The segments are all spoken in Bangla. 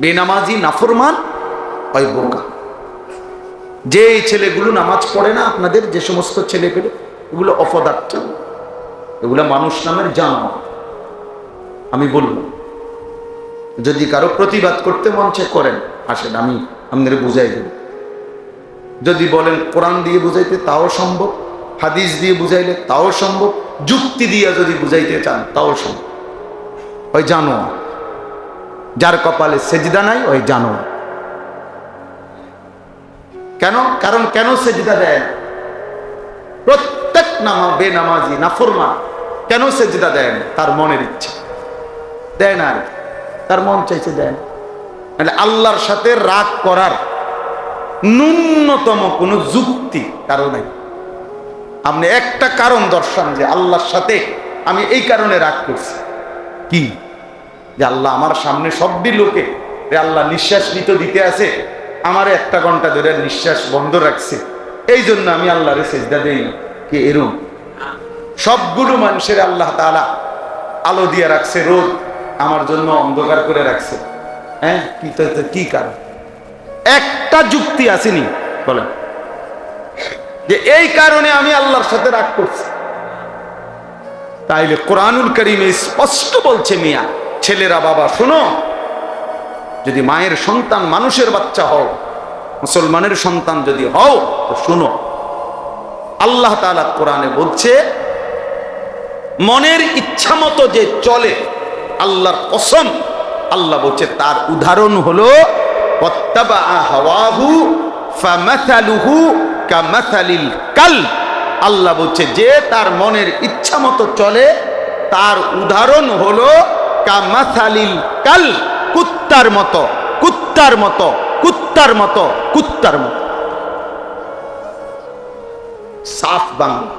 বেনামাজি, নাফরমান ওই বোকা যে ছেলেগুলো নামাজ পড়ে না, আপনাদের যে সমস্ত ছেলে পেলে এগুলো অপদার্থ। এগুলো মানুষ নামের জানো আমি বলব, যদি কারও প্রতিবাদ করতে মন চায়, করেন। আসেন, আমি আপনাদের বুঝাই দেব। যদি বলেন, কোরআন দিয়ে বুঝাইতে তাও সম্ভব, হাদিস দিয়ে বুঝাইলে তাও সম্ভব, যুক্তি দিয়ে যদি বুঝাইতে চান, তাও সম্ভব। ওই জানো যার কপালে সেজদা নাই, ওই জানো কেন? কারণ কেন সেজদা দেয়? প্রত্যেক নামা বেনামাজি নাফরমা কেন সেজদা দেন তার মনের ইচ্ছা। দেন আর। তার মন চাইছে দেন মানে আল্লাহর সাথে রাগ করার ন্যূনতম কোনো যুক্তি কারও নাই। আপনি একটা কারণ দর্শান যে আল্লাহর সাথে আমি এই কারণে রাগ করছি। কি? যে আল্লাহ আমার সামনে সবটি লোকে যে আল্লাহ নিঃশ্বাস নিতে দিতে আছে, আমার একটা ঘণ্টা ধরে নিঃশ্বাস বন্ধ রাখছে। এই জন্য আমি আল্লাহরে সেজদা দেই। কি এরম? সবগুলো মানুষের আল্লাহ তাআলা আলো দিয়ে রাখছে রোদ আমার জন্য অন্ধকার করে রাখছে। হ্যাঁ? কি কি কারণ? একটা যুক্তি আসেনি, বলেন। যে এই কারণে আমি আল্লাহর সাথে রাগ করছি। তাইলে কোরআনুল করিমে স্পষ্ট বলছে মিয়া ছেলেরা বাবা, শোনো। যদি মায়ের সন্তান মানুষের বাচ্চা হও, মুসলমানের সন্তান যদি হও, তো শোনো। আল্লাহ তাআলা কোরআনে বলছে, মনের ইচ্ছা মতো যে চলে, আল্লাহর কসম, আল্লাহ বলছে, তার উদাহরণ হলো আল্লাহ বলছে, যে তার মনের ইচ্ছা মতো চলে, তার উদাহরণ হলো কামাথালিল কাল, কুত্তার মতো কুত্তার মতো কুত্তার মতো কুত্তার মতো। সাফ বাংলা।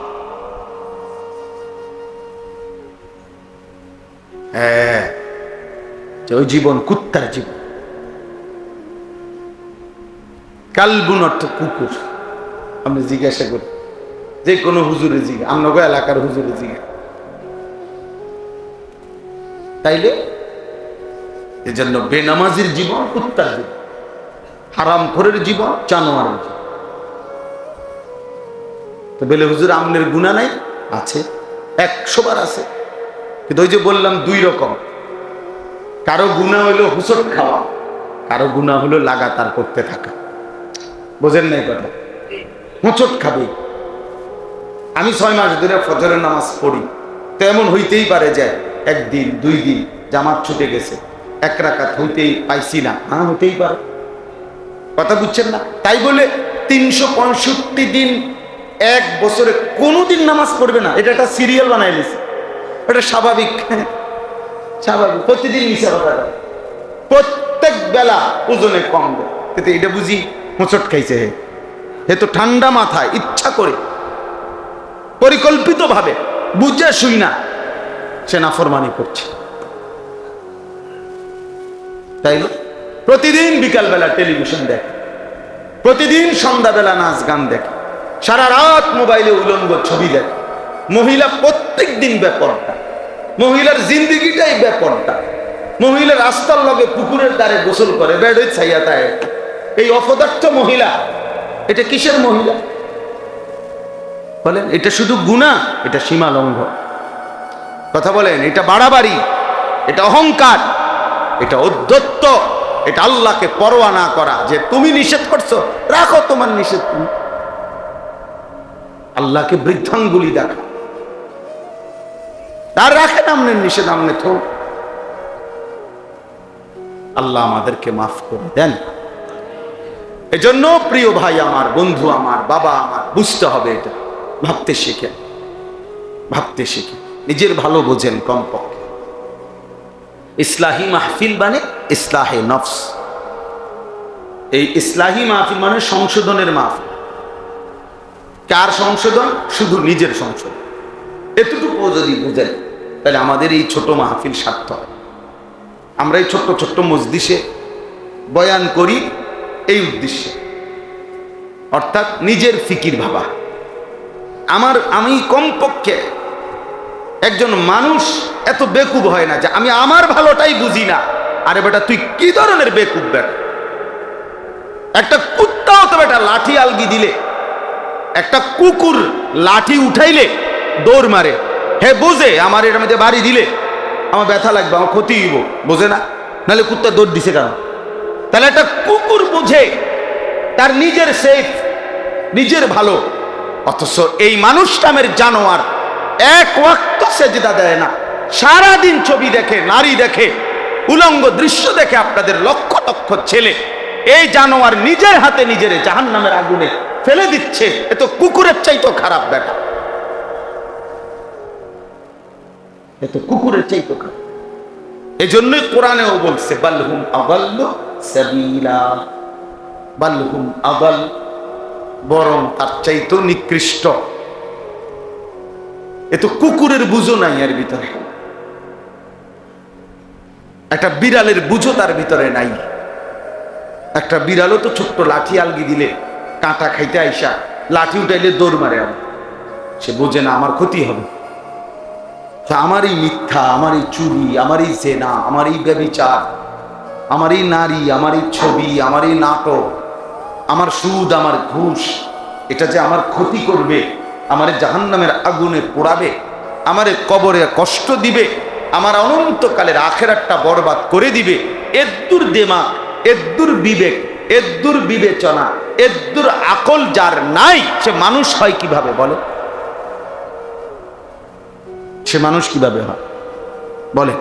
হ্যাঁ ওই জীবন, কুত্তার জীবন। কালবুন অর্থ কুকুর। আমি জিজ্ঞাসা করি যে কোনো হুজুরে জিগা আমনগো এলাকার হুজুরে জিগা তাইলে এজন্য বেনামাজির জীবন কুত্তার জীবন হারাম খোরের জীবন জানোয়ারের জীবন। তো বেলে হুজুর আমনের গুণা নাই? আছে। একশো বার আছে। কিন্তু ওই যে বললাম দুই রকম। কারও গুণা হলো হুসট খাওয়া, কারও গুণা হলো লাগাতার করতে থাকা। বোঝেন নাই কথা? হুঁচট খাবে। আমি ছয় মাস ধরে ফজরের নামাজ পড়ি। তো এমন হইতেই পারে যে একদিন দুই দিন জামাত ছুটে গেছে। এক রাকাত হইতেই পাইছি না। হ্যাঁ হইতেই পারে। কথা বুঝছেন না? তাই বলে তিনশো পঁয়ষট্টি দিন, এক বছরে কোনোদিন নামাজ পড়বে না। এটা একটা সিরিয়াল বানাই নিছে এটা স্বাভাবিক। স্বাভাবিক। প্রতিদিন মিশা প্রত্যেক বেলা ওজনে কম দেয়। এটা বুঝি হোঁচট খাইছে হে। হে তো ঠান্ডা মাথায়, ইচ্ছা করে। পরিকল্পিত ভাবে বুঝে শুই না। সে নাফরমানি করছে। তাই না? প্রতিদিন বিকালবেলা টেলিভিশন দেখে, প্রতিদিন সন্ধ্যাবেলা নাচ গান দেখে, সারা রাত মোবাইলে উলঙ্গ ছবি দেখে। মহিলা প্রত্যেক দিন ব্যাপারটা, মহিলার জিন্দিগিটাই ব্যাপারটা। মহিলা রাস্তার লগে পুকুরের দ্বারে গোসল করে, বেড়ে ছাইয়া তাই। এই অপদার্থ মহিলা, এটা কিসের মহিলা? বলেন, এটা শুধু গুণা এটা সীমা লঙ্ঘন কথা বলেন, এটা বাড়াবাড়ি, এটা অহংকার, এটা অধ্যত্ত, এটা আল্লাহকে পরোয়া না করা, যে তুমি নিষেধ করছ, রাখো তোমার নিষেধ তুমি। আল্লাহকে বৃদ্ধাঙ্গুলি দেখা তার রাখেন আমনের নিষেধ, আমনে থো। আল্লাহ আমাদেরকে মাফ করে দেন। এজন্য প্রিয় ভাই আমার, বন্ধু আমার, বাবা আমার, বুঝতে হবে এটা। ভাবতে শিখে ভাবতে শিখে নিজের ভালো বোঝেন কমপক্ষে। ইসলাহি মাহফিল মানে ইসলাহে নফস। এই ইসলাহি মাহফিল মানে সংশোধনের মাহফিল। কার সংশোধন? শুধু নিজের সংশোধন। এতটুকু যদি বুঝেন, তাহলে আমাদের এই ছোট মাহফিল সার্থক। আমরা এই ছোট্ট ছোট্ট মজদিসে বয়ান করি এই উদ্দেশ্যে। অর্থাৎ নিজের ফিকির ভাবা। আমার, আমি কমপক্ষে একজন মানুষ এত বেকুব হয় না যে আমি আমার ভালোটাই বুঝি না। আরে বেটা, তুই কি ধরনের বেকুব বেটা? একটা কুত্তাও তো বেটা লাঠি আলগি দিলে, একটা কুকুর লাঠি উঠাইলে দৌড় মারে। হে, বোঝে আমার এর মধ্যে বাড়ি দিলে, আমার ব্যথা লাগবে, আমার ক্ষতি হইব, বোঝে না? নাহলে কুত্তা দৌড় দিছে কেন? তাহলে একটা কুকুর বুঝে তার নিজের সেফ নিজের ভালো। অথচ এই মানুষ নামের জানোয়ার এক ওয়াক্ত সেজদা দেয় না। সারাদিন ছবি দেখে, নারী দেখে, উলঙ্গ দৃশ্য দেখে আপনাদের লক্ষ লক্ষ ছেলে এই জানোয়ার নিজের হাতে নিজের জাহান নামের আগুনে ফেলে দিচ্ছে। এ তো কুকুরের চাইতো খারাপ ব্যাটা এ তো কুকুরের চাইতো খারাপ। এই জন্যই কোরআনেও বলছে, বাল্হুম আবাল্ল সাবিলা। বাল্হুম আবাল বরং তার চাইতো নিকৃষ্ট। এ তো কুকুরের বুঝো নাই এর ভিতরে। একটা বিড়ালের বুঝো তার ভিতরে নাই। একটা বিড়ালও তো ছোট্ট লাঠি আলগি দিলে কাঁটা খাইতে আইসা লাঠি উঠাইলে দৌড় মারে সে বোঝে না আমার ক্ষতি হবে। তা আমার এই মিথ্যা আমার এই চুরি আমার এই জেনা আমার এই ব্যবিচার আমার এই নারী আমার এই ছবি আমার এই নাটক, আমার সুদ, আমার ঘুষ, এটা যে আমার ক্ষতি করবে আমার জাহান্নামের আগুনে পোড়াবে, আমারে কবরে কষ্ট দিবে, আমার অনন্তকালের আখেরাতটা বরবাদ করে দিবে। এদ্দুর দেমা এদ্দুর বিবেক, এদ্দুর বিবেচনা, এদ্দুর আকল যার নাই, সে মানুষ হয় কীভাবে বলে? সে মানুষ কীভাবে হয়? বলে,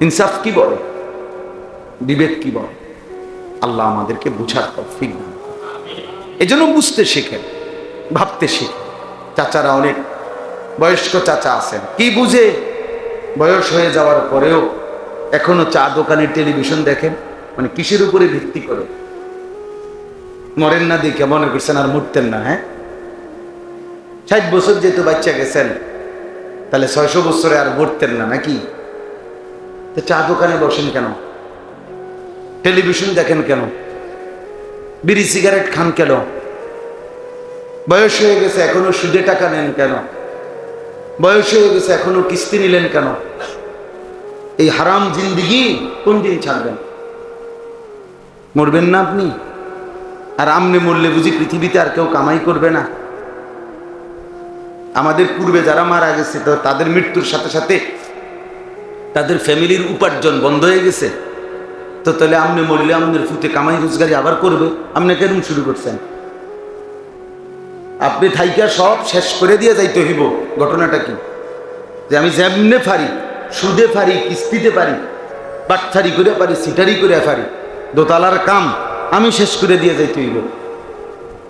ইনসাফ কি বলে? বিবেক কি বলে? আল্লাহ আমাদেরকে বুঝার তৌফিক দান এই জন্য বুঝতে শেখেন, ভাবতে শেখেন। চাচারা অনেক বয়স্ক চাচা আছেন। কি বুঝে বয়স হয়ে যাওয়ার পরেও এখনও চা দোকানের টেলিভিশন দেখেন? মানে কিসের উপরে ভিত্তি করে? মরেন না দেখে মনে করছেন আর মরতেন না হ্যাঁ? ষাট বছর যেহেতু বাচ্চা গেছেন, তাহলে ছয়শো বছরে আর মরতেন না, নাকি? তো চা দোকানে বসেন কেন? টেলিভিশন দেখেন কেন? বিড়ি সিগারেট খান কেন? বয়স হয়ে গেছে, এখনও সুদে টাকা নেন কেন? বয়স হয়ে গেছে, এখনও কিস্তি নিলেন কেন? এই হারাম জিন্দিগি কোন দিন ছাড়বেন? মরবেন না আপনি? আর আমনে মরলে বুঝি পৃথিবীতে আর কেউ কামাই করবে না? আমাদের পূর্বে যারা মারা গেছে, তো তাদের মৃত্যুর সাথে সাথে তাদের ফ্যামিলির উপার্জন বন্ধ হয়ে গেছে। তো তাহলে আপনি মরলে আমাদের ফুতে কামাই রোজগারি আবার করবে? আপনি কেন শুরু করছেন? আপনি থাইকা সব শেষ করে দিয়ে যাইতে হইব। ঘটনাটা কি? যে আমি যেমনে পারি সুদে পারি কিস্তিতে পারি বাটথারি করে পারি সিটারি করে পারি দোতলার কাম আমি শেষ করে দিয়ে যাইতে হইব।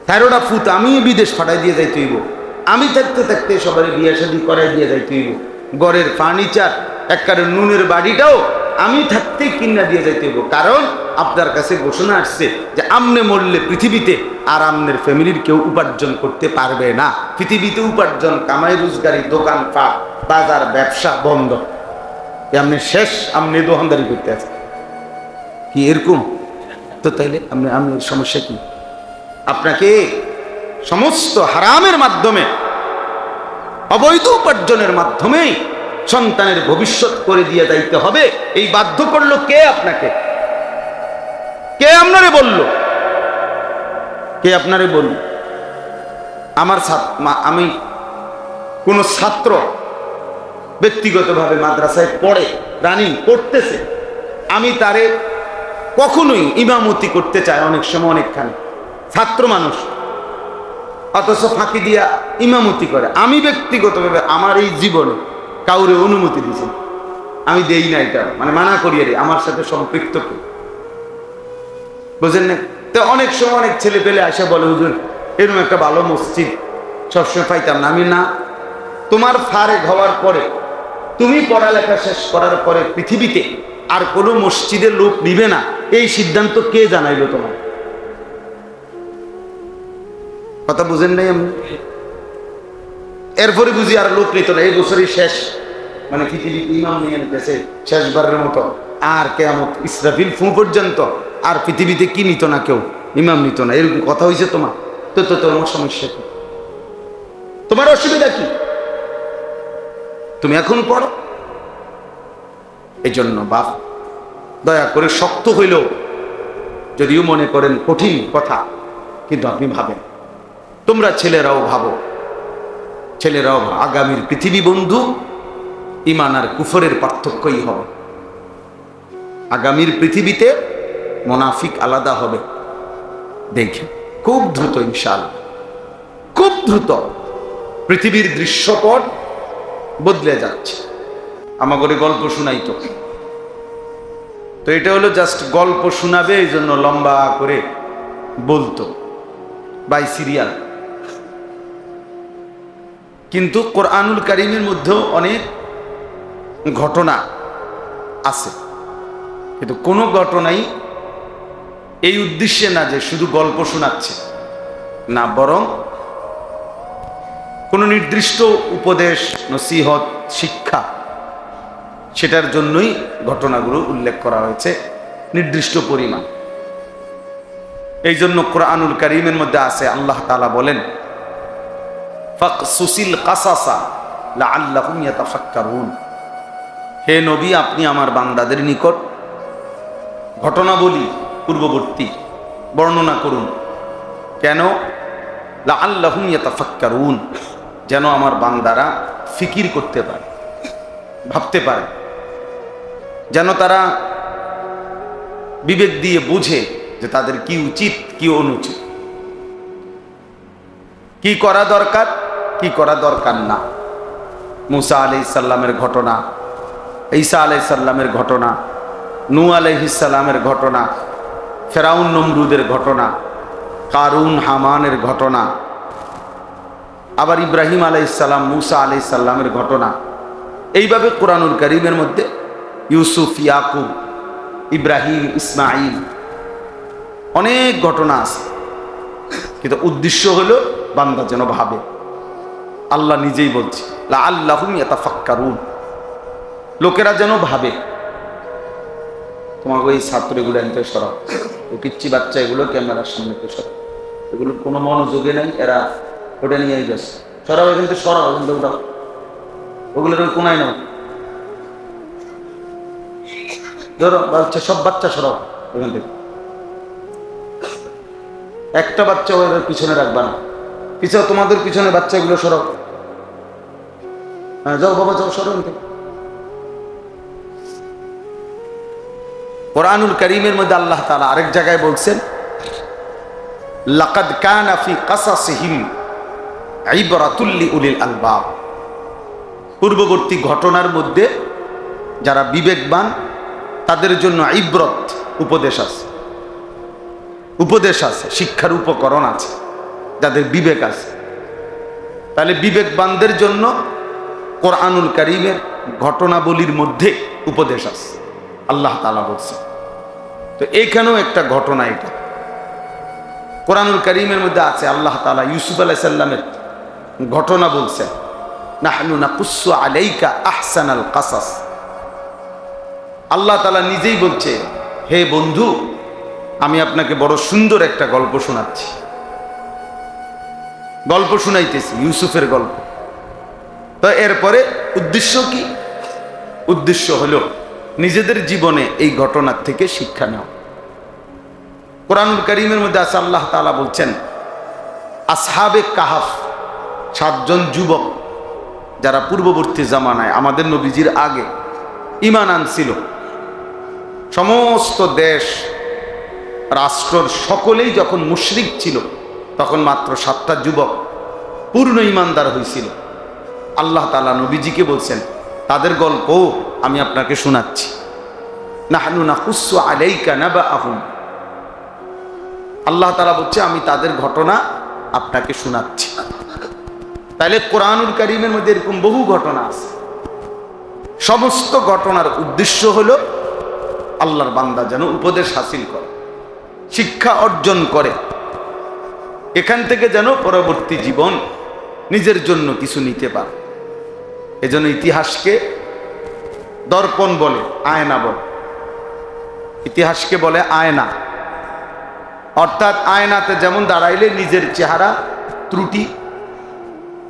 তেরোটা ফুট আমি বিদেশ ফাটাই দিয়ে যাইতে হইব। আমি থাকতে থাকতে সবার বিয়ে শাদি করাই দিয়ে যাইতে হইব। গড়ের ফার্নিচার একবারে নুনের বাড়িটাও আমি থাকতে কিনা দিয়ে যাইতে হইব। কারণ আপনার কাছে ঘোষণা আসছে যে আমনে মরলে পৃথিবীতে আর আমনের ফ্যামিলির কেউ উপার্জন করতে পারবে না। পৃথিবীতে উপার্জন, কামাই, রোজগারি, দোকান পাট বাজার, ব্যবসা বন্ধ। আপনি শেষ আপনি দোকানদারি করতে আছে। কি এরকম? তো তাইলে আপনি আমি সমস্যা কি? আপনাকে সমস্ত হারামের মাধ্যমে, অবৈধ উপার্জনের মাধ্যমেই সন্তানের ভবিষ্যৎ করে দিয়ে যাইতে হবে। এই বাধ্য করল কে আপনাকে? কে আপনারে বলল? কে আপনারে বলল? আমার আমি কোন ছাত্র ব্যক্তিগতভাবে মাদ্রাসায় পড়ে, রানিং পড়তেছে আমি তারে কখনোই ইমামতি করতে চায় অনেক সময় অনেকখানে। ছাত্র মানুষ, অথচ ফাঁকি দিয়া ইমামতি করে। আমি ব্যক্তিগতভাবে আমার এই জীবনে কাউরে অনুমতি দিয়েছি আমি দেই না এটা মানে মানা করিয়ে আমার সাথে সম্পৃক্ত কে বুঝেন না? তো অনেক সময় অনেক ছেলে পেলে আসে বলে, হুজুর এরকম একটা ভালো মসজিদ, সবসময় পাইতাম না। আমি, না, তোমার ফারেক হওয়ার পরে, তুমি পড়ালেখা শেষ করার পরে পৃথিবীতে আর কোনো মসজিদের লোক নিবে না। এই সিদ্ধান্ত কে জানাইলো তোমার? কথা বুঝেন নাই আমি? এরপরে বুঝি আর লোক নিত না। এই বছরই শেষ। মানে পৃথিবীতে ইমাম নিয়ে নিতেছে শেষবারের মতো। আর কেমন ইসরাফিল ফু পর্যন্ত আর পৃথিবীতে কি নিত না কেউ? ইমাম নিত না। এরকম কথা হয়েছে তোমার। তো তো তোমার সমস্যা কি? তোমার অসুবিধা কি? তুমি এখন পড়ো। এই জন্য বাপ, দয়া করে শক্ত হইলেও যদিও মনে করেন কঠিন কথা, কিন্তু আপনি ভাবেন। তোমরা ছেলেরাও ভাবো। ছেলেরাও আগামীর পৃথিবী বন্ধু ইমান আর কুফরের পার্থক্যই হবে। আগামীর পৃথিবীতে মোনাফিক আলাদা হবে। দেখে খুব দ্রুত ইনশাল খুব দ্রুত। পৃথিবীর দৃশ্যপট বদলে যাচ্ছে। আমাকে গল্প শোনাই তো। তো এটা হলো জাস্ট গল্প শোনাবে এই জন্য লম্বা করে বলতো বাই সিরিয়াল কিন্তু কোরআনুল কারিমের মধ্যেও অনেক ঘটনা আছে। কিন্তু কোনো ঘটনাই এই উদ্দেশ্যে না যে শুধু গল্প শোনাচ্ছে, না, বরং কোনো নির্দিষ্ট উপদেশ, নসিহত, শিক্ষা, সেটার জন্যই ঘটনাগুলো উল্লেখ করা হয়েছে, নির্দিষ্ট পরিমাণ। এই জন্য কোরআনুল করিমের মধ্যে আছে, আল্লাহ তালা বলেন কাসাসা হে নবী, আপনি আমার বান্দাদের নিকট ঘটনা বলি পূর্ববর্তী বর্ণনা করুন। কেন? লা আল্লাহুম ইয়াতাফাক্কারুন, যেন আমার বান্দারা ফিকির করতে পারে, ভাবতে পারে, যেন তারা বিবেক দিয়ে বুঝে যে তাদের কি উচিত, কি অনুচিত। কি করা দরকার, কি করা দরকার না। মুসা আলাইসাল্লামের ঘটনা, ঈসা আলাইসাল্লামের ঘটনা নু আলাইহিসাল্লামের ঘটনা ফেরাউন নমরুদের ঘটনা, কারুন হামানের ঘটনা, আবার ইব্রাহিম আলাইসাল্লাম মুসা আলাইসাল্লামের ঘটনা। এইভাবে কোরআনুল করিমের মধ্যে ইউসুফ, ইয়াকুব, ইব্রাহিম ইসমাইল অনেক ঘটনা আছে। কিন্তু উদ্দেশ্য হলো বান্দা যেন ভাবে। আল্লাহ নিজেই বলছে লা আল্লাহুম ইয়াতাফাক্কারুন। লোকেরা যেন ভাবে। তোমাকে ওই ছাত্রগুলো এনতে সরাও। ওই পিচ্ছি বাচ্চা এগুলো ক্যামেরার সামনে তো সরাও এগুলোর কোনো মনোযোগে নেই, এরা ওটা নিয়েই যাচ্ছে সরাও এখান থেকে, সরাও এখান থেকে, উঠাও। ওগুলোর কোনায় নাও। ধরো, বাচ্চা, সব বাচ্চা সরাও ওখান থেকে। একটা বাচ্চা ওদের পিছনে রাখবা না। পিছনে, তোমাদের পিছনে বাচ্চাগুলো সরাও। হ্যাঁ যাও বাবা, যাও সরো থেকে। কোরআনুল করিমের মধ্যে আল্লাহ তাআলা আরেক জায়গায় বলছেন, লাকাদ কানা ফি কাসাসিহিম ইবরাতুল্লি উলিল আলবাব। পূর্ববর্তী ঘটনার মধ্যে যারা বিবেকবান, তাদের জন্য ইব্রত উপদেশ আছে। উপদেশ আছে, শিক্ষার উপকরণ আছে, যাদের বিবেক আছে। তাহলে বিবেকবানদের জন্য কোরআনুল করিমের ঘটনাবলীর মধ্যে উপদেশ আছে। আল্লাহ তালা বলছে। তো এইখানেও একটা ঘটনা এটা। কোরআনুল করিমের মধ্যে আছে, আল্লাহ তালা ইউসুফ আলাহ সাল্লামের ঘটনা বলছেন আল্লাহ তালা নিজেই বলছে, হে বন্ধু, আমি আপনাকে বড় সুন্দর একটা গল্প শোনাচ্ছি। গল্প শুনাইতেছি, ইউসুফের গল্প। তো এরপরে উদ্দেশ্য কি? উদ্দেশ্য হলো নিজেদের জীবনে এই ঘটনার থেকে শিক্ষা নেওয়া কোরআনুল করিমের মধ্যে আছে আল্লাহ তালা বলছেন, আসহাবে কাহাফ, সাতজন যুবক যারা পূর্ববর্তী জামানায়, আমাদের নবীজির আগে ইমান আনছিল। সমস্ত দেশ, রাষ্ট্রর সকলেই যখন মুশরিক ছিল, তখন মাত্র সাতটা যুবক পূর্ণ ইমানদার হয়েছিল আল্লাহ তালা নবীজিকে বলছেন, তাদের গল্পও আমি আপনাকে শোনাচ্ছি। নাহানু না কুসু আলাইকা না বা আহুম আল্লাহ তালা বলছে, আমি তাদের ঘটনা আপনাকে শোনাচ্ছি। তাহলে কোরআনুল করিমের মধ্যে এরকম বহু ঘটনা আছে। সমস্ত ঘটনার উদ্দেশ্য হলো আল্লাহর বান্দা যেন উপদেশ হাসিল করে, শিক্ষা অর্জন করে। এখান থেকে যেন পরবর্তী জীবন নিজের জন্য কিছু নিতে পারে। এজন্য ইতিহাসকে দর্পণ বলে, আয়না বলে। ইতিহাসকে বলে আয়না। অর্থাৎ আয়নাতে যেমন দাঁড়াইলে নিজের চেহারা ত্রুটি,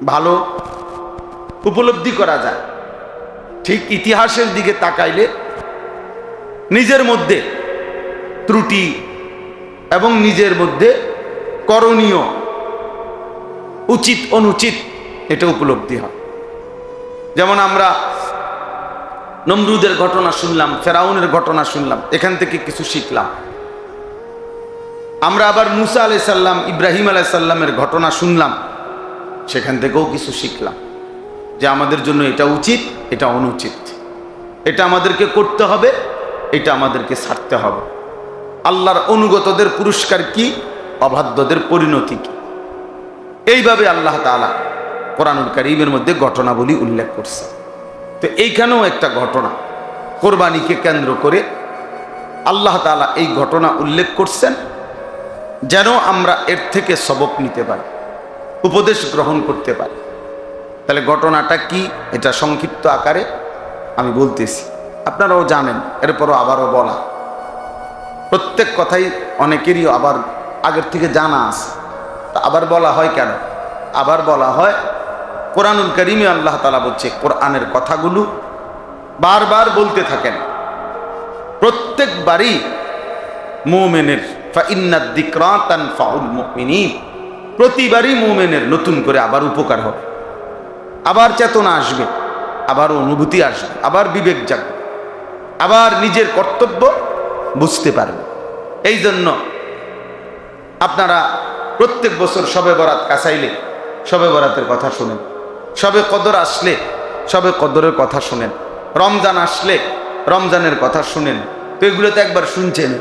ভালো উপলব্ধি করা যায়। ঠিক ইতিহাসের দিকে তাকাইলে নিজের মধ্যে ত্রুটি এবং নিজের মধ্যে করণীয় উচিত অনুচিত এটা উপলব্ধি হয়। যেমন আমরা নমরুদের ঘটনা শুনলাম, ফেরাউনের ঘটনা শুনলাম, এখান থেকে কিছু শিখলাম। আমরা আবার মুসা আলাই সাল্লাম ইব্রাহিম আলাই সাল্লামের ঘটনা শুনলাম, সেখান থেকেও কিছু শিখলাম, যে আমাদের জন্য এটা উচিত, এটা অনুচিত। এটা আমাদেরকে করতে হবে, এটা আমাদেরকে ছাড়তে হবে। আল্লাহর অনুগতদের পুরস্কার কি, অবাধ্যদের পরিণতি কি? এইভাবে আল্লাহ তালা কোরআনুল কারিমের মধ্যে ঘটনাবলী উল্লেখ করছে। তো এইখানেও একটা ঘটনা। কোরবানিকে কেন্দ্র করে আল্লাহ তালা এই ঘটনা উল্লেখ করছেন, যেন আমরা এর থেকে সবক নিতে পারি, উপদেশ গ্রহণ করতে পারি। তাহলে ঘটনাটা কি? এটা সংক্ষিপ্ত আকারে আমি বলতেছি। আপনারাও জানেন, এরপরও আবারও বলা। প্রত্যেক কথাই অনেকেরই আবার আগের থেকে জানা আছে। আবার বলা হয় কেন? আবার বলা হয় কোরআনুল করিমে আল্লাহ তালা বলছে, কোরআনের কথাগুলো বারবার বলতে থাকেন। প্রত্যেকবারই মোমেনের প্রতিবারই মোমেনের নতুন করে আবার উপকার হবে। আবার চেতনা আসবে, আবার অনুভূতি আসবে, আবার বিবেক জাগবে, আবার নিজের কর্তব্য বুঝতে পারবে। এই জন্য আপনারা প্রত্যেক বছর সবে বরাত কাছাইলে সবে বরাতের কথা শুনেন। সবে কদর আসলে, সবে কদরের কথা শুনেন। রমজান আসলে, রমজানের কথা শুনেন। তো এগুলো তো একবার শুনছেন?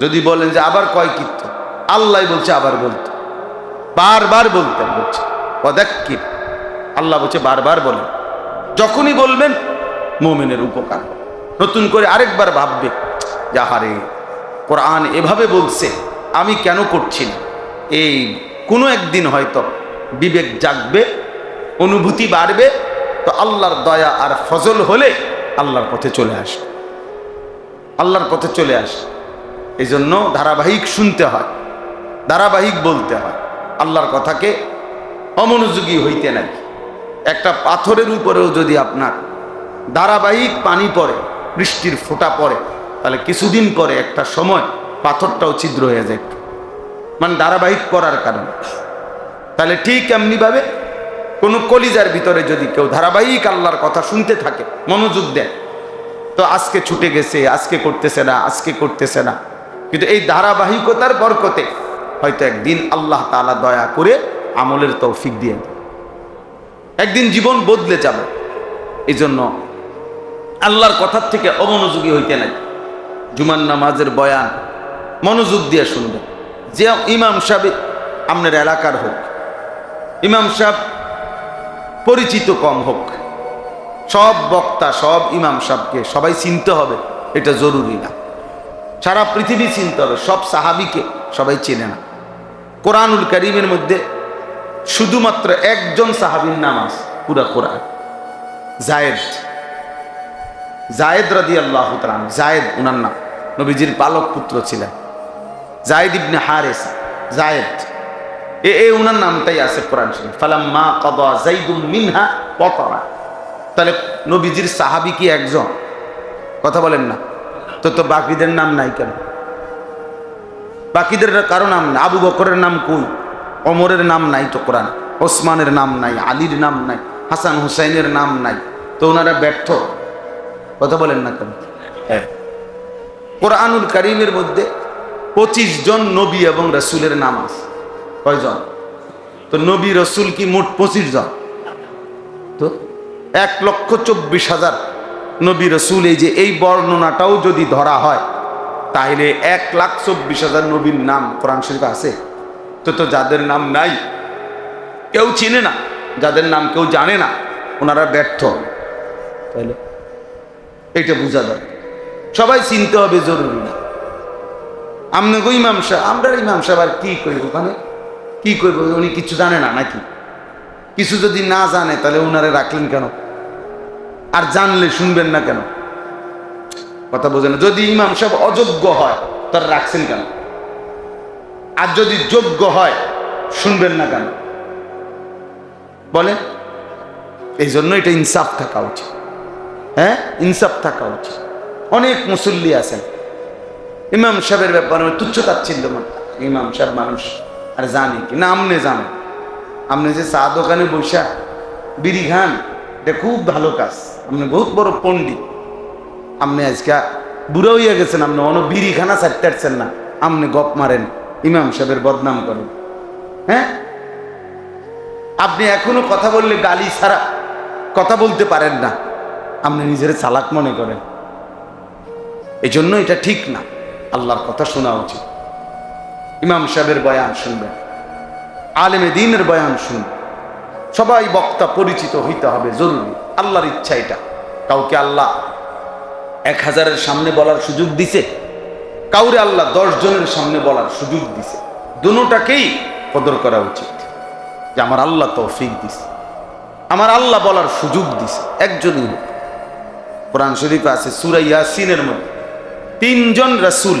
যদি বলেন যে আবার কয় কীর্ত? আল্লাহ বলছে, আবার বলতে। বারবার বলতেন বলছে। পদাক্কির আল্লাহ বলছে, বারবার বলেন। যখনই বলবেন, মোমেনের উপকার। নতুন করে আরেকবার ভাববে যাহারে কোরআন এভাবে বলছে, আমি কেন করছি এই কোনো একদিন হয়তো বিবেক জাগবে অনুভূতি বাড়বে, তো আল্লাহর দয়া আর ফজল হলে আল্লাহর পথে চলে আসবে আল্লাহর পথে চলে আসে। এই জন্য ধারাবাহিক শুনতে হয়, ধারাবাহিক বলতে হয়। আল্লাহর কথাকে অমনোযোগী হইতে নাই। একটা পাথরের উপরেও যদি আপনার ধারাবাহিক পানি পড়ে, বৃষ্টির ফোঁটা পড়ে, তাহলে কিছুদিন পরে একটা সময় পাথরটাও ছিদ্র হয়ে যায়। মানে ধারাবাহিক করার কারণে। তাহলে ঠিক এমনিভাবে কোনো কলিজার ভিতরে যদি কেউ ধারাবাহিক আল্লাহর কথা শুনতে থাকে, মনোযোগ দেয়, তো আজকে ছুটে গেছে, আজকে করতেছে না, আজকে করতেছে না। কিন্তু এই ধারাবাহিকতার বরকতে হয়তো একদিন আল্লাহ তাআলা দয়া করে আমলের তৌফিক দিয়ে একদিন জীবন বদলে যাবে। এই জন্য আল্লাহর কথার থেকে অমনোযোগী হইতে নাই। জুমান নামাজের বয়ান মনোযোগ দিয়ে শুনবেন। যে ইমাম সাহেব আপনার এলাকার হোক, ইমাম সাহেব পরিচিত কম হোক। সব বক্তা, সব ইমাম সাহেবকে সবাই চিনতে হবে, এটা জরুরি না। সারা পৃথিবী চিনতে হবে, সব সাহাবিকে সবাই চেনে না। কোরআনুল করিমের মধ্যে শুধুমাত্র একজন সাহাবির নাম পুরা কোরআন। জায়েদ। জায়েদ রাদি আল্লাহ জায়েদ উনার নাম। নবীজির পালক পুত্র ছিলেন। জায়েদ ইবনে হারেস, জায়েদ। এ এ উনার নামটাই আছে কোরআন শরীফ। ফালাম্মা কাদা জাইদুম মিনহা ওয়াতারা তাহলে নবীজির সাহাবী কি একজন? কথা বলেন না। তো তো বাকিদের নাম নাই কেন? বাকিদের কারও নাম নাই? আবু বকরের নাম কই? অমরের নাম নাই তো কোরআন। ওসমানের নাম নাই আলীর নাম নাই হাসান হুসাইনের নাম নাই। তো ওনারা ব্যর্থ। কথা বলেন না কেন? হ্যাঁ। কোরআনুল করিমের মধ্যে পঁচিশ জন নবী এবং রসুলের নাম আছে। কয়জন? তো নবী রসুল কি মোট পঁচিশ জন তো? এক লক্ষ চব্বিশ হাজার। নবী রসুল এই যে এই বর্ণনাটাও যদি ধরা হয় তাহলে এক লাখ চব্বিশ হাজার নবীর নাম কোরআন শরীফ আছে। তো তো যাদের নাম নাই কেউ চিনে না যাদের নাম কেউ জানে না ওনারা ব্যর্থ। তাহলে? এটা বোঝা দরকার সবাই চিনতে হবে জরুরি না। আমনাগো ইমাম সাহেব আমরা ইমাম সাহেব আর কি করি ওখানে? কি করব উনি কিছু জানে না নাকি? কিছু যদি না জানে, তাহলে উনারে রাখলেন কেন? আর জানলে শুনবেন না কেন? কথা বোঝেন? যদি ইমাম সাহেব অযোগ্য হয়, তার রাখছেন কেন? আর যদি যোগ্য হয়, শুনবেন না কেন? বলে এই জন্য এটা ইনসাফ থাকা উচিত। হ্যাঁ? ইনসাফ থাকা উচিত। অনেক মুসল্লি আছেন। ইমাম সাহেবের ব্যাপারে তুচ্ছ তাচ্ছিল্য ইমাম সাহেব মানুষ। আর জানি কি? না, আমনে জানো। আপনি যে চা দোকানে বৈশা বিড়ি খান, এটা খুব ভালো কাজ। আপনি বহুত বড় পণ্ডিত। আপনি আজকে বুড়ো হইয়া গেছেন আপনি অন বিড়ি খানা ছাড়তে পারছেন না। আপনি গপ মারেন, ইমাম সাহেবের বদনাম করেন। হ্যাঁ? আপনি এখনও কথা বললে গালি ছাড়া কথা বলতে পারেন না। আপনি নিজের চালাক মনে করেন। এই জন্য এটা ঠিক না। আল্লাহর কথা শোনা উচিত। ইমাম সাহেবের বয়ান শুনবেন, আলেমে দিনের বয়ান শুনবেন সবাই বক্তা পরিচিত হইতে হবে, জরুরি। আল্লাহর ইচ্ছা এটা। কাউকে আল্লাহ এক হাজারের সামনে বলার সুযোগ দিছে, কাউরে আল্লাহ দশ জনের সামনে বলার সুযোগ দিছে। দুটাকেই কদর করা উচিত যে আমার আল্লাহ তৌফিক দিছে। আমার আল্লাহ বলার সুযোগ দিছে, একজনই হোক। কোরআন শরীফে আছে সুরা ইয়াসিনের মধ্যে, তিনজন রাসূল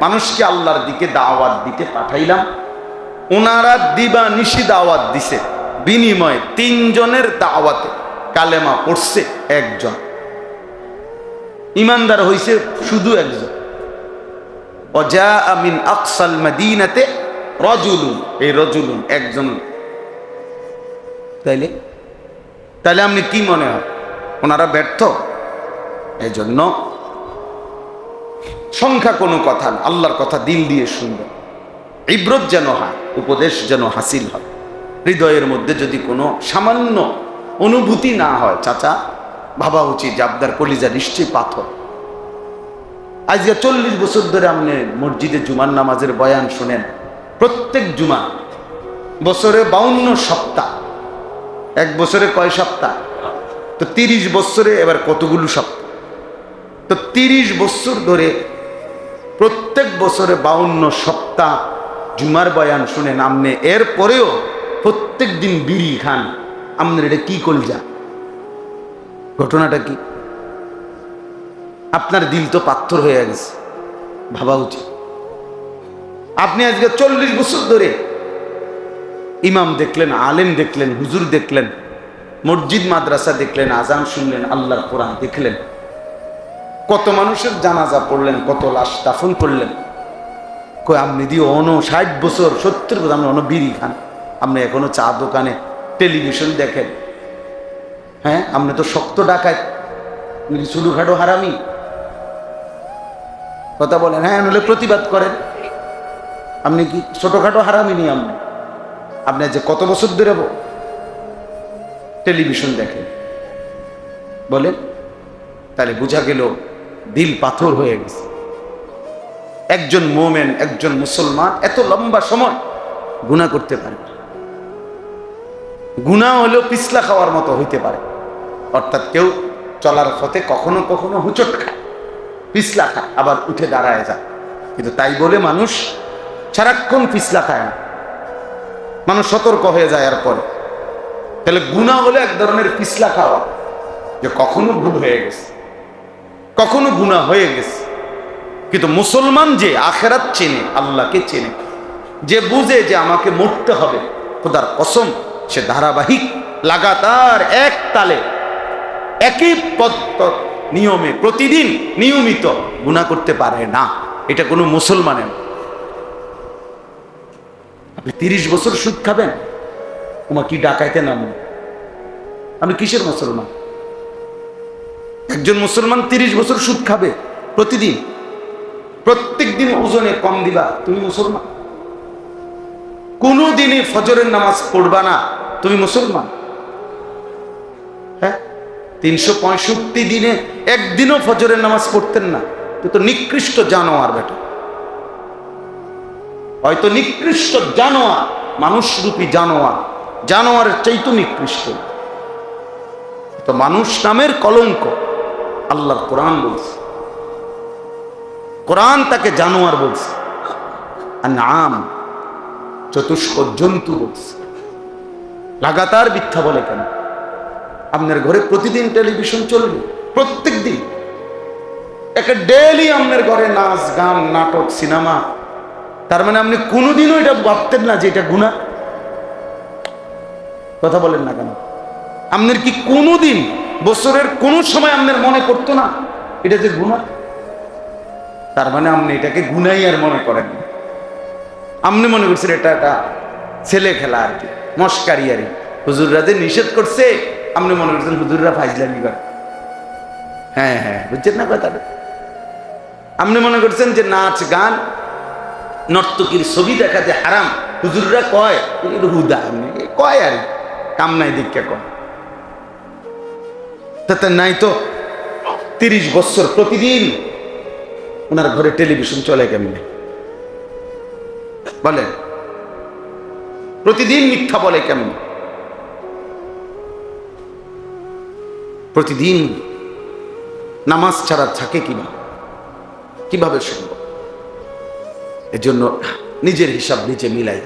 মানুষকে আল্লাহর দিকে দাওয়াত দিতে পাঠাইলাম। ওনারা দিবা নিশি দাওয়াত দিছে। বিনিময়ে তিনজনের দাওয়াতে কালেমা পড়ছে একজন। ইমানদার হইছে শুধু একজন। অজা আমিন আকসাল মাদিনাতে রজুলুন। এই রজুলুন একজন। তাইলে? তাইলে আপনি কি মনে হয়? ওনারা ব্যর্থ? এই জন্য সংখ্যা কোনো কথা না, আল্লাহর কথা দিল দিয়ে শুনবেন ইব্রত যেন হয়, উপদেশ যেন হাসিল হয়। হৃদয়ের মধ্যে যদি কোনো সামান্য অনুভূতি না হয়, চাচা ভাবা উচিত আপনার কলিজা নিশ্চয়ই পাথর। আজকে চল্লিশ বছর ধরে আপনি মসজিদে জুমার নামাজের বয়ান শোনেন, প্রত্যেক জুমা বছরে বাউন্ন সপ্তাহ, এক বছরে কয় সপ্তাহ? তো তিরিশ বছরে এবার কতগুলো সপ্তাহ? তো তিরিশ বছর ধরে প্রত্যেক বছরে বাউন্ন সপ্তাহ জুমার বয়ান শুনেন, আমনে এর পরেও প্রত্যেক দিন বিড়ি খান। আপনার এটা কি কলজা? ঘটনাটা কি? আপনার দিল তো পাথর হয়ে গেছে। ভাবা উচিত। আপনি আজকে চল্লিশ বছর ধরে ইমাম দেখলেন, আলেম দেখলেন, হুজুর দেখলেন, মসজিদ, মাদ্রাসা দেখলেন, আজান শুনলেন, আল্লাহর কোরআন দেখলেন। কত মানুষের জানাজা পড়লেন, কত লাশ দাফন করলেন। কই, আপনি দিয়ে অন ষাট বছর, সত্তর বছর, আপনি অন বিড়ি খান। আপনি এখনও চা দোকানে টেলিভিশন দেখেন। হ্যাঁ আপনি তো শক্ত ডাকায় ছোটোখাটো হারামি? কথা বলেন হ্যাঁ নলে প্রতিবাদ করেন। আপনি কি ছোটোখাটো হারামি নি আপনি? আপনি যে কত বছর ধরে টেলিভিশন দেখেন। বলেন, তাহলে বোঝা গেল দিল পাথর হয়ে গেছে। একজন মোমেন, একজন মুসলমান এত লম্বা সময় গুণা করতে পারে গুণা হলেও পিছলা খাওয়ার মতো হইতে পারে। অর্থাৎ কেউ চলার পথে কখনো কখনো হুচট খায়, পিছলা খায়, আবার উঠে দাঁড়ায় যায়। কিন্তু তাই বলে মানুষ সারাক্ষণ পিছলা খায় না। মানুষ সতর্ক হয়ে যায় আর পরে। তাহলে গুণা হলে এক ধরনের পিছলা খাওয়া, যে কখনো ভুল হয়ে গেছে। কখনো গুণা হয়ে গেছে। কিন্তু মুসলমান যে আখেরাত চেনে, আল্লাহকে চেনে, যে বুঝে যে আমাকে মরতে হবে, খোদার কসম, সে ধারাবাহিক, লাগাতার এক তালে, একই পদ্ধ নিয়মে প্রতিদিন নিয়মিত গুণা করতে পারে না। এটা কোনো মুসলমানের। আপনি তিরিশ বছর সুদ খাবেন তোমার কি ডাকাইতে নাম আপনি কিসের মুসলমান? একজন মুসলমান তিরিশ বছর সুদ খাবে প্রতিদিন। প্রত্যেক দিন ওজনে কম দিবা, তুমি মুসলমান। কোনো দিনই ফজরের নামাজ পড়বা না, তুমি মুসলমান। হ্যাঁ? তিনশো পঁয়ষট্টি দিনে একদিনও ফজরের নামাজ পড়তেন না। তো নিকৃষ্ট জানোয়ার বেটা। হয়তো নিকৃষ্ট জানোয়ার, মানুষরূপী জানোয়ার। জানোয়ারের চাইতো নিকৃষ্ট। তো মানুষ নামের কলঙ্ক। আল্লাহর কোরআন বলছে। কোরআন তাকে জানোয়ার বলছে। আর নাম চতুষ্ক জন্তু বলছে। লাগাতার মিথ্যা বলে কেন? আপনার ঘরে প্রতিদিন টেলিভিশন চলবে, প্রত্যেক দিন। একে ডেলি আপনার ঘরে নাচ, গান, নাটক, সিনেমা। তার মানে আপনি কোনোদিনও এটা ভাবতেন না যে এটা গুণা কথা বলেন না কেন? আপনার কি কোনোদিন বছরের কোন সময় আপনার মনে করতো না? এটা যে গুণা। তার মানে আপনি এটাকে গুনাই আর মনে করেন আপনি মনে করছেন এটা একটা ছেলে খেলা আর কি, মস্কারি আর। হুজুররা যে নিষেধ করছে, আপনি মনে করছেন হুজুররা ফাইজলামি করে। হ্যাঁ হ্যাঁ বুঝছেন না কথাটা? আপনি মনে করছেন যে নাচ গান, নর্তকীর ছবি দেখা যে হারাম। হুজুররা কয় হুদা আপনি কয় আর কি। কাম নাই দীক্ষা কয়। তাতে নাই তো তিরিশ বছর প্রতিদিন ওনার ঘরে টেলিভিশন চলে কেমনে? বলেন। প্রতিদিন মিথ্যা বলে কেমন? প্রতিদিন নামাজ ছাড়া থাকে কিনা কীভাবে সম্ভব? এজন্য নিজের হিসাব নিচে মিলাই।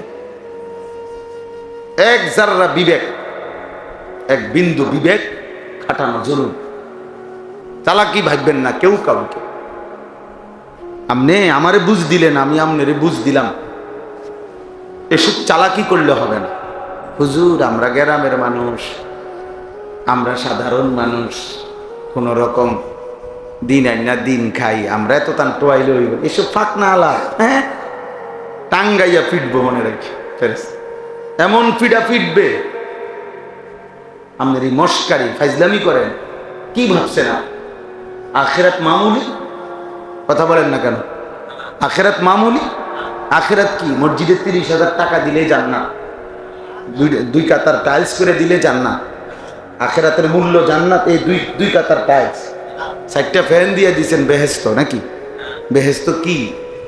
এক জাররা বিবেক, এক বিন্দু বিবেক খাটানো জরুর চালাকি ভাববেন না, কেউ কাউকে। আপনি আমারে বুঝ দিলেন, আমি আপনারে বুঝ দিলাম। এসব চালাকি করলে হবে না। হুজুর, আমরা গ্রামের মানুষ, আমরা সাধারণ মানুষ, কোন রকম দিন আই না দিন খাই, আমরা এত তান টোয়াইলে হইব, এসব ফাঁক না আলা হ্যাঁ? টাঙ্গাইয়া ফিটবো মনে রাখি, ফেরেস। এমন ফিডা ফিটবে আপনার এই মস্কারি ফাইজলামি করেন, কি ভাবছেন? আখেরাত মামুলি? কথা বলেন না কেন? আখেরাত মামুলি? আখেরাত কি? মসজিদে তিরিশ হাজার টাকা দিলে যান না। দুই কাতার টাইলস করে দিলে যান না। আখেরাতের মূল্য জান্নাত এই দুই দুই কাতার টাইলস চারটা ফ্যান দিয়ে দিছেন বেহেস্ত নাকি? বেহেস্ত কি?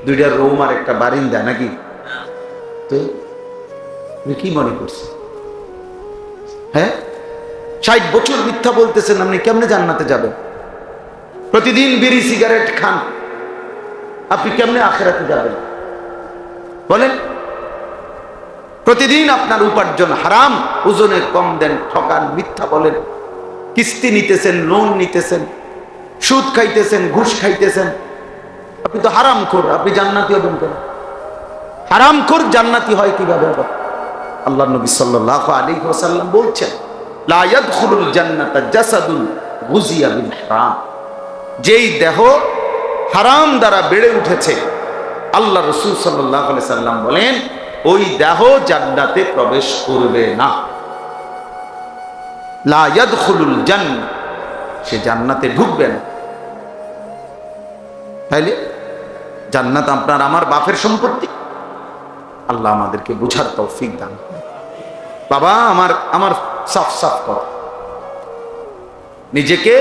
দুইটা রুম আর একটা বারিন্দা নাকি? তো কি মনে করছে? হ্যাঁ? ষাট বছর মিথ্যা বলতেছেন, আপনি কেমনে জান্নাতে যাবেন? প্রতিদিন বিড়ি, সিগারেট খান। আপনি কেমনে আখেরাতে যাবেন? বলেন। প্রতিদিন আপনার উপার্জন হারাম ওজনে কম দেন, ঠকান, মিথ্যা বলেন। কিস্তি নিতেছেন, লোন নিতেছেন, সুদ খাইতেছেন, ঘুষ খাইতেছেন। আপনি তো হারাম খোর আপনি জান্নাতি হবেন কেন? হারাম খোর জান্নাতি হয় কীভাবে আল্লাহ নবী সাল্লাহ আলী ওসাল্লাম বলছেন লা যেই দেহ হারাম দ্বারা বেড়ে উঠেছে, আল্লাহ রসুল সাল্লাম বলেন, ওই দেহ জান্নাতে প্রবেশ করবে না। লা ইয়াদখুলুল জান্নাত সে জান্নাতে ঢুকবে না। তাইলে জান্নাত আপনার আমার বাপের সম্পত্তি। আল্লাহ আমাদেরকে বুঝার তৌফিক দান। বাবা, আমার আমার সাফ সাফ কর। নিজেকে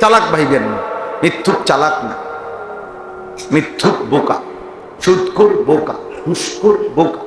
চালাক ভাইবেন না, মিথ্যুক চালাক না। মিথ্যুক বোকা সুদকুর বোকা হুস্কুর বোকা।